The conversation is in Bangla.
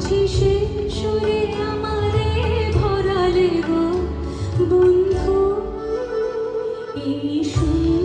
বুঝি সে সুরে আমারে ভরালে গো বন্ধু এই সুর